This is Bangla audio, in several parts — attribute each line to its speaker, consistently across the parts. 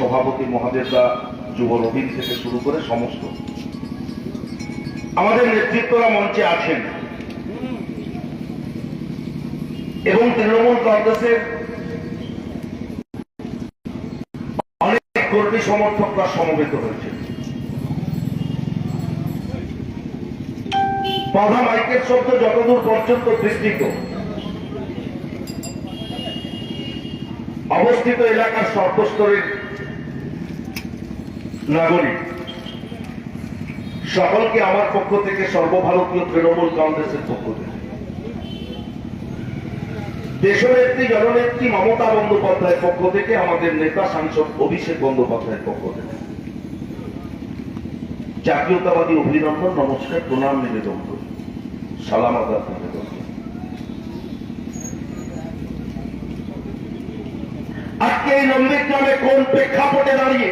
Speaker 1: সভাপতি মহাদেবদা যুব রবীন থেকে শুরু করে সমস্ত। আমাদের নেতৃত্বরা মঞ্চে আছেন। এবং তৃণমূল কংগ্রেসের অনেক কর্মী সমর্থকরা সমবেত হয়েছে বাধা মাইকের শব্দ যতদূর পর্যন্ত বিস্তৃত, অবস্থিত এলাকার সর্বস্তরের নাগরিক, সকলকে আমার পক্ষ থেকে সর্বভারতীয় তৃণমূল কংগ্রেসের পক্ষ থেকে। দেশনেত্রী, জননেত্রী মমতা বন্দ্যোপাধ্যায়ের পক্ষ থেকে, আমাদের নেতা সাংসদ অভিষেক বন্দ্যোপাধ্যায়ের পক্ষ থেকে। জাতীয়তাবাদী অভিনন্দন, নমস্কার, প্রণাম, নিবেদন। করি সালাম আদাব, নিবেদন। আজকে এই নন্দীগ্রামে কোন প্রেক্ষাপটে দাঁড়িয়ে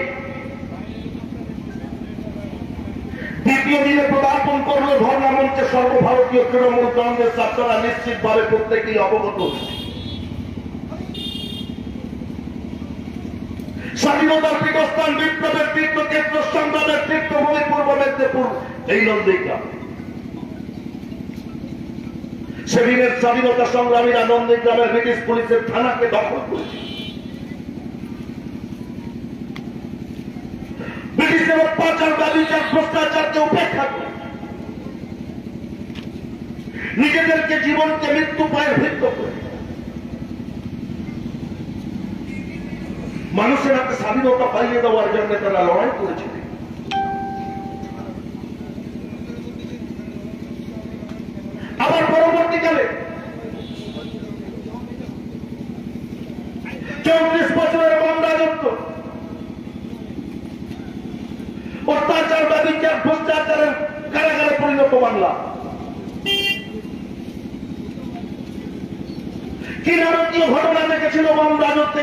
Speaker 1: দ্বিতীয় দিনে পদার্পণ করল ধর্ণা মঞ্চে সর্বভারতীয় তৃণমূল কংগ্রেস আপনারা নিশ্চিতভাবে প্রত্যেকেই অবগত। স্বাধীনতার পীঠস্থান বিপ্লবের তীর্থক্ষেত্র সংগ্রামের তীর্থভূমি পূর্ব মেদিনীপুর, এই নন্দীগ্রাম। সেদিনের স্বাধীনতা সংগ্রামীরা নন্দীগ্রামের ব্রিটিশ পুলিশের থানাকে দখল করেছে। ব্রিটিশের অত্যাচার নিজেদেরকে জীবনকে মৃত্যু পায়ের ভিত্ত করে। মানুষের হাতে স্বাধীনতা পাইয়ে দেওয়ার জন্য তারা লড়াই করেছিলেন আবার পরবর্তীকালে চৌত্রিশ বছরের বন্দাযুক্ত অত্যাচার ব্যবচার ভ্রষ্টাচারের কারাগারে পরিণত বাংলা। ঘটনা দেখেছিল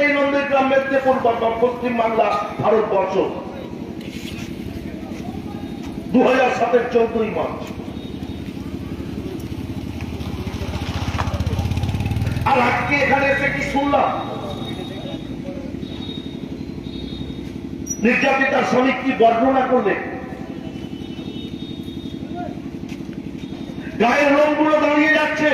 Speaker 1: এই নন্দীগ্রাম মেদিনীপুর পশ্চিম বাংলা ভারতবর্ষ। দু হাজার সাতের চৌদ্দই মার্চ। আর আজকে এখানে এসে কি শুনলাম? নির্যাতিতার শ্রমিক কি বর্ণনা করলেন গায়ের লোমগুলো দাঁড়িয়ে যাচ্ছে।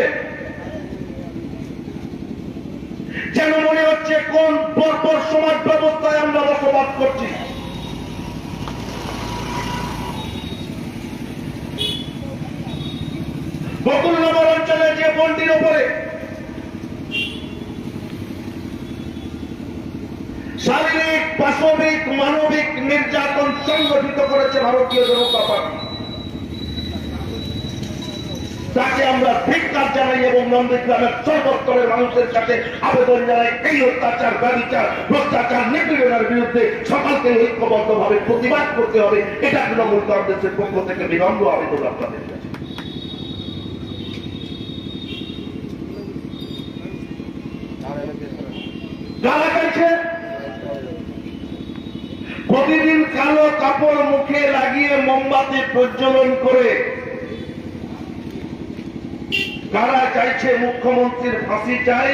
Speaker 1: যেন মনে হচ্ছে কোন পরপর সমাজ ব্যবস্থায় আমরা বসবাস করছি। বকুলনগর অঞ্চলে যে বন্ডির ওপরে শারীরিক, পাশবিক, মানবিক নির্যাতন সংগঠিত করেছে ভারতীয় জনতা পার্টি তাকে আমরা ধিক্কার জানাই এবং নন্দীগ্রামের সর্বস্তরের মানুষের কাছে আবেদন জানাই, এই অত্যাচার, ব্যবচার, ভ্রষ্টাচার, নিপীড়নের বিরুদ্ধে সকলকে ঐক্যবদ্ধ ভাবে প্রতিবাদ করতে হবে। এটা তৃণমূল কংগ্রেসের পক্ষ থেকে বিনম্র আবেদন আপনাদের প্রতিদিন কালো কাপড় মুখে লাগিয়ে মোমবাতি প্রজ্বলন করে কারা চাইছে মুখ্যমন্ত্রীর ফাঁসি চাই,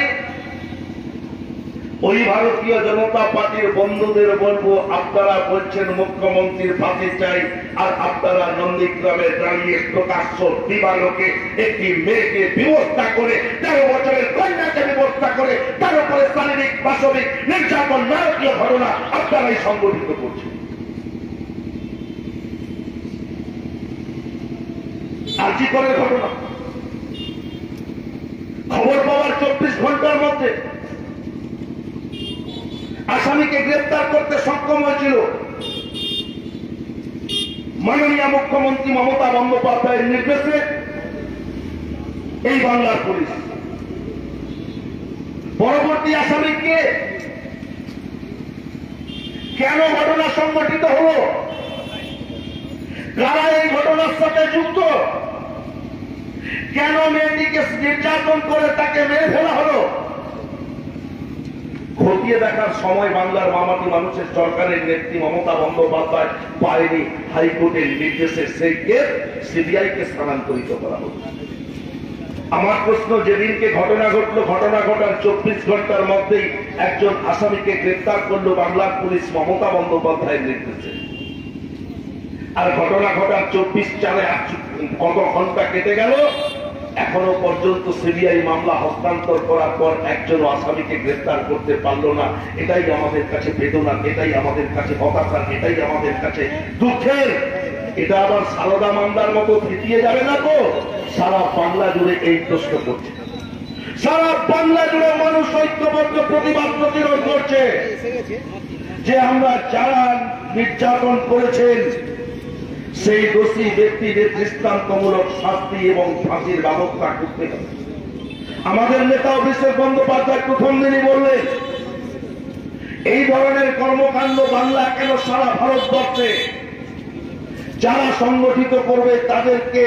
Speaker 1: ওই ভারতীয় জনতা পার্টির বন্ধুদের বলব, আপনারা বলছেন মুখ্যমন্ত্রীর ফাঁসি চাই, আর আপনারা নন্দীগ্রামে দাঁড়িয়ে প্রকাশ্য দিবালোকে একটি মেয়েকে ব্যবস্থা করে, তেরো বছরের কন্যাকে ব্যবস্থা করে, তার উপরে শারীরিক বাসবিক নির্যাতন, নারকীয় ঘটনা আপনারাই সংগঠিত করছেন। আজি করে ঘটনা? খবর পাওয়ার চব্বিশ ঘণ্টার মধ্যে আসামিকে গ্রেপ্তার করতে সক্ষম হয়েছিল মাননীয় মুখ্যমন্ত্রী মমতা বন্দ্যোপাধ্যায়ের নির্দেশে এই বাংলার পুলিশ। পরবর্তী আসামিকে কেন ঘটনা সংগঠিত হলো? কারা এই ঘটনার সাথে যুক্ত? কেন মেয়েটিকে নির্যাতন করে তাকে মেরে ফেলা হলো? খতিয়ে দেখার সময় বাংলার মামাটি মানুষের সরকারের নেত্রী মমতা বন্দ্যোপাধ্যায় পায়নি হাইকোর্টের নির্দেশে সেই কেস সিবিআই কে স্থানান্তরিত করা হলো। আমার প্রশ্ন, যেদিনকে ঘটনা ঘটলো, ঘটনা ঘটার চব্বিশ ঘণ্টার মধ্যেই একজন আসামিকে গ্রেফতার করল বাংলার পুলিশ মমতা বন্দ্যোপাধ্যায়ের নির্দেশে। আর ঘটনা ঘটার চব্বিশ চারে কত ঘণ্টা কেটে গেল। এখনও পর্যন্ত সিবিআই মামলা হস্তান্তর করার পর একজন আসামিকে গ্রেফতার করতে পারল না। এটাই আমাদের কাছে বেদনা, এটাই আমাদের কাছে এটাই আমাদের কাছে দুঃখের। এটা আবার সারদা মামলার মতো ফিটিয়ে যাবে না তো? সারা বাংলা জুড়ে এই প্রশ্ন করছে। সারা বাংলা জুড়ে মানুষ ঐক্যবদ্ধ, প্রতিবাদ প্রতিরোধ করছে। যে আমরা যারা নির্যাতন করেছেন সেই দোষী ব্যক্তিদের দৃষ্টান্তমূলক শাস্তি এবং ফাঁসির ব্যবস্থা করতে আমাদের নেতা অভিষেক বন্দ্যোপাধ্যায় প্রথম দিনই বললেন, এই ধরনের কর্মকাণ্ড বাংলা কেন সারা ভারতবর্ষে? যারা সংগঠিত করবে তাদেরকে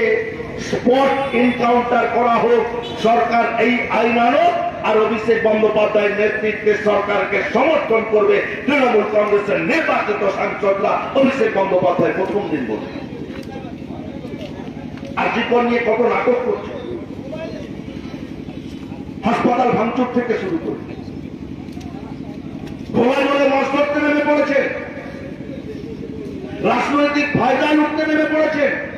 Speaker 1: স্পট এনকাউন্টার করা হোক, সরকার এই আইন আনুক আর অভিষেক বন্দ্যোপাধ্যায়ের নেতৃত্বে সরকারকে সমর্থন করবে তৃণমূল কংগ্রেসের নির্বাচিত সাংসদরা। অভিষেক বন্দ্যোপাধ্যায়, প্রথম দিন বলছে। আজিকর নিয়ে কত নাটক করছে? হাসপাতাল ভাঙচুর থেকে শুরু করে। ভোলাই বলে ধরতে নেমে পড়েছে। রাজনৈতিক ফায়দা লুটতে নেমে পড়েছে।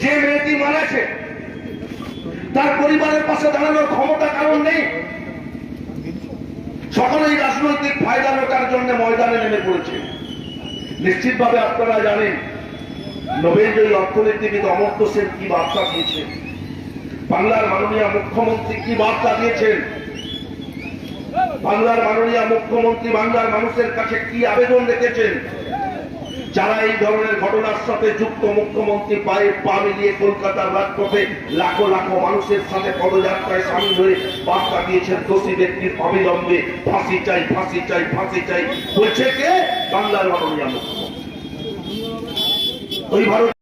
Speaker 1: যে মেয়েটি মারাছে তার পরিবারের পাশে দাঁড়ানোর ক্ষমতা কারণ নেই। সকলেই রাজনৈতিক ফায়দা লোটার জন্য ময়দানে নেমে পড়েছে। নিশ্চিতভাবে আপনারা জানেন, নোবেলজয়ী অর্থনীতিবিদ অমর্ত্য সেন কি বার্তা দিয়েছেন? বাংলার মাননীয় মুখ্যমন্ত্রী কি বার্তা দিয়েছেন? বাংলার মাননীয় মুখ্যমন্ত্রী বাংলার মানুষের কাছে কি আবেদন রেখেছেন? যারা এই ধরনের ঘটনার সাথে যুক্ত মুখ্যমন্ত্রী পায়ে পা মিলিয়ে কলকাতার রাজপথে লাখো লাখো মানুষের সাথে পদযাত্রায় সামিল হয়ে বার্তা দিয়েছেন দোষী ব্যক্তির অবিলম্বে ফাঁসি চাই ফাঁসি চাই ফাঁসি চাই। বলছে কে? বাংলার মাননীয় মুখ্যমন্ত্রী। ওই ভারত